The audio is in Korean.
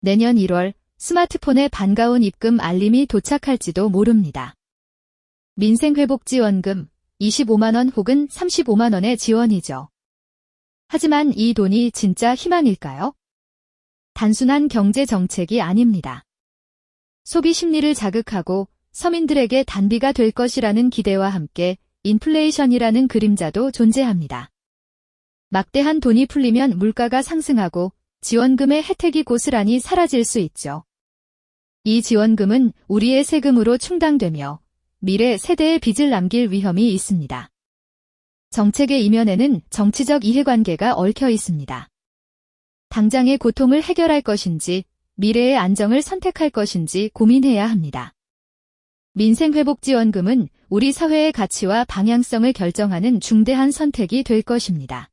내년 1월 스마트폰에 반가운 입금 알림이 도착할지도 모릅니다. 민생회복지원금 25만원 혹은 35만원의 지원이죠. 하지만 이 돈이 진짜 희망일까요? 단순한 경제 정책이 아닙니다. 소비 심리를 자극하고 서민들에게 단비가 될 것이라는 기대와 함께 인플레이션이라는 그림자도 존재합니다. 막대한 돈이 풀리면 물가가 상승하고 지원금의 혜택이 고스란히 사라질 수 있죠. 이 지원금은 우리의 세금으로 충당되며 미래 세대의 빚을 남길 위험이 있습니다. 정책의 이면에는 정치적 이해관계가 얽혀 있습니다. 당장의 고통을 해결할 것인지 미래의 안정을 선택할 것인지 고민해야 합니다. 민생회복지원금은 우리 사회의 가치와 방향성을 결정하는 중대한 선택이 될 것입니다.